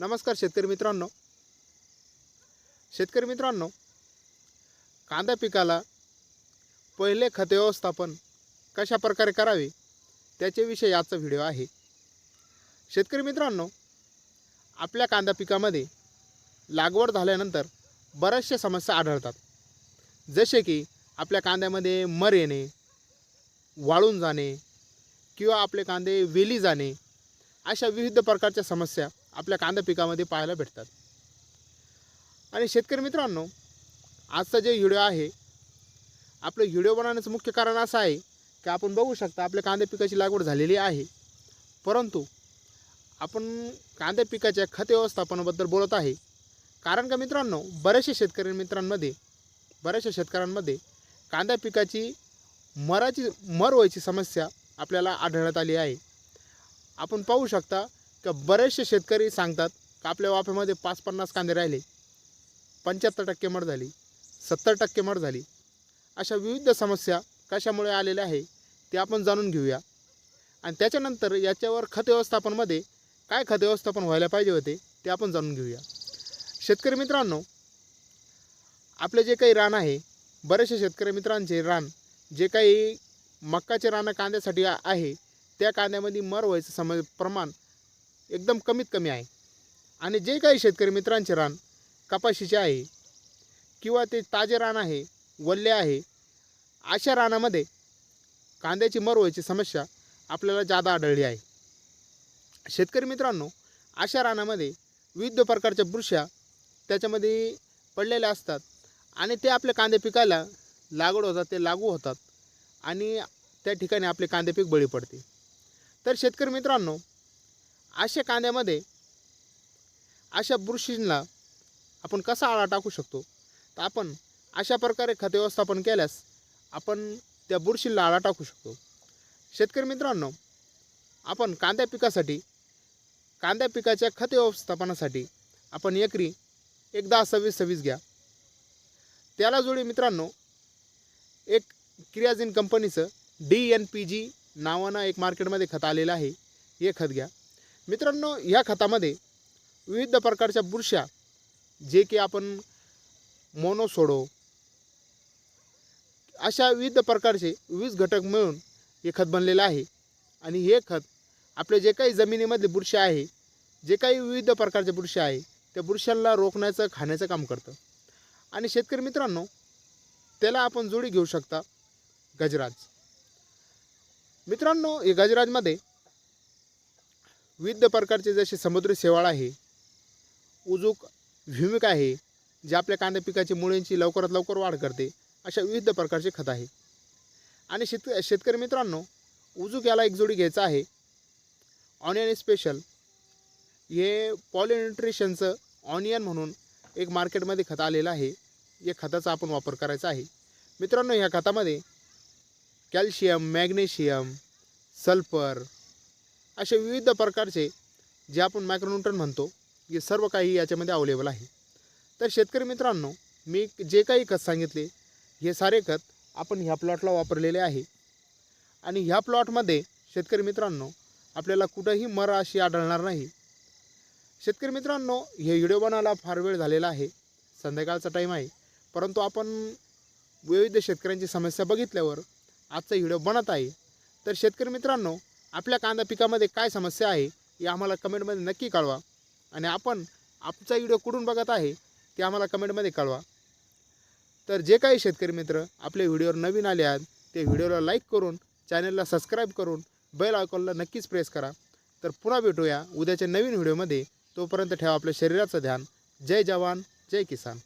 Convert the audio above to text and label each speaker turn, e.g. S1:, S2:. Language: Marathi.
S1: नमस्कार शेतकरी मित्रांनो. शेतकरी मित्रांनो कांदा पिकाला पहिले खत व्यवस्थापन कशा प्रकारे करावे त्याच्याविषयी आजचा व्हिडिओ आहे. शेतकरी मित्रांनो आपल्या कांदा पिकामध्ये लागवड झाल्यानंतर बऱ्याचशा समस्या आढळतात. जसे की आपल्या कांद्यामध्ये मर येणे वाळून जाणे किंवा आपले कांदे वेली जाणे अशा विविध प्रकारच्या समस्या आपल्या कांदा पिकामध्ये पाहायला भेटतात. आणि शेतकरी मित्रांनो आजचा जे व्हिडिओ आहे आपलं व्हिडिओ बनवण्याचं मुख्य कारण असं आहे की आपण बघू शकता आपल्या कांदा पिकाची लागवड झालेली आहे. परंतु आपण कांदा पिकाच्या खत व्यवस्थापनाबद्दल बोलत आहे. कारण का मित्रांनो बऱ्याचशा शेतकरी मित्रांमध्ये बऱ्याचशा शेतकऱ्यांमध्ये कांदा पिकाची मराची मर व्हायची समस्या आपल्याला आढळण्यात आली आहे. आपण पाहू शकता का बरेचसे शेतकरी सांगतात का आपल्या वाफ्यामध्ये पाच पन्नास कांदे राहिले पंच्याहत्तर टक्के मर झाली सत्तर टक्के मर झाली. अशा विविध समस्या कशामुळे आलेल्या आहे ते आपण जाणून घेऊया. आणि त्याच्यानंतर याच्यावर खत व्यवस्थापनमध्ये काय खत व्यवस्थापन व्हायला पाहिजे होते ते आपण जाणून घेऊया. शेतकरी मित्रांनो आपले जे काही रान आहे बरेचसे शेतकरी मित्रांचे रान जे काही मक्काचे रानं कांद्यासाठी आहे त्या कांद्यामध्ये मर व्हायचं सम प्रमाण एकदम कमीत कमी आहे. आणि जे काही शेतकरी मित्रांचे रान कपाशीचे आहे किंवा ते ताजे रान आहे वल्ले आहे अशा रानामध्ये कांद्याची मर समस्या आपल्याला जादा आढळली आहे. शेतकरी मित्रांनो अशा रानामध्ये विविध प्रकारच्या बुरश्या त्याच्यामध्ये पडलेल्या असतात आणि ते आपल्या कांदे पिकाला लागवड होतात ते लागू होतात आणि त्या ठिकाणी आपले कांदे पीक बळी पडते. तर शेतकरी मित्रांनो अशा कांद्यामध्ये अशा बुरशींना आपण कसा आळा टाकू शकतो? तर आपण अशा प्रकारे खत व्यवस्थापन केल्यास आपण त्या बुरशीला आळा टाकू शकतो. शेतकरी मित्रांनो आपण कांद्या पिकासाठी कांद्या पिकाच्या खत व्यवस्थापनासाठी आपण एकरी एक दहा सव्वीस सव्वीस घ्या. त्याला जोडी मित्रांनो एक क्रियाझिन कंपनीचं डी एन पी जी नावानं एक मार्केटमध्ये खत आलेलं आहे. हे खत घ्या. मित्रांनो ह्या खतामध्ये विविध प्रकारच्या बुरश्या जे की आपण मोनोसोडो अशा विविध प्रकारचे वीस घटक मिळून हे खत बनलेलं आहे. आणि हे खत आपले जे काही जमिनीमधले बुरशी आहे जे काही विविध प्रकारचे बुरशी आहे त्या बुरशांना रोखण्याचं खाण्याचं काम करतं. आणि शेतकरी मित्रांनो त्याला आपण जोडी घेऊ शकता गजराज. मित्रांनो हे गजराजमध्ये विविध प्रकारचे जसे समुद्री शेवाळ आहे उजूक भूमिक आहे जे आपल्या कांदा पिकाची मुळींची लवकरात लवकर वाढ करते अशा विविध प्रकारचे खत आहे. आणि शेत शेतकरी मित्रांनो उजूक याला एक जोडी घ्यायचा आहे. ऑनियन स्पेशल हे पॉलिन्युट्रिशनचं ऑनियन म्हणून एक मार्केटमध्ये खत आलेलं आहे. या खताचा आपण वापर करायचा आहे. मित्रांनो ह्या खतामध्ये कॅल्शियम मॅग्नेशियम सल्फर असे विविध प्रकारचे जे आपण मायक्रोन्यूट्रन म्हणतो हे सर्व काही याच्यामध्ये अवेलेबल आहे. तर शेतकरी मित्रांनो मी जे काही खत सांगितले हे सारे खत आपण ह्या प्लॉटला वापरलेले आहे. आणि ह्या प्लॉटमध्ये शेतकरी मित्रांनो आपल्याला कुठंही मर अशी आढळणार नाही. शेतकरी मित्रांनो हे व्हिडिओ बनायला फार वेळ झालेला आहे. संध्याकाळचा टाईम आहे. परंतु आपण विविध शेतकऱ्यांची समस्या बघितल्यावर आजचा व्हिडिओ बनत आहे. तर शेतकरी मित्रांनो आपल्या कांदा पिकामध्ये काय समस्या आहे हे आम्हाला कमेंटमध्ये नक्की कळवा. आणि आपण आमचा व्हिडिओ कुठून बघत आहे ते आम्हाला कमेंटमध्ये कळवा. तर जे काही शेतकरी मित्र आपल्या व्हिडिओवर नवीन आले आहेत ते व्हिडिओला लाईक करून चॅनलला सबस्क्राईब करून बेल आयकॉनला नक्कीच प्रेस करा. तर पुन्हा भेटूया उद्याच्या नवीन व्हिडिओमध्ये. तोपर्यंत ठेवा आपल्या शरीराचं ध्यान. जय जवान जय किसान.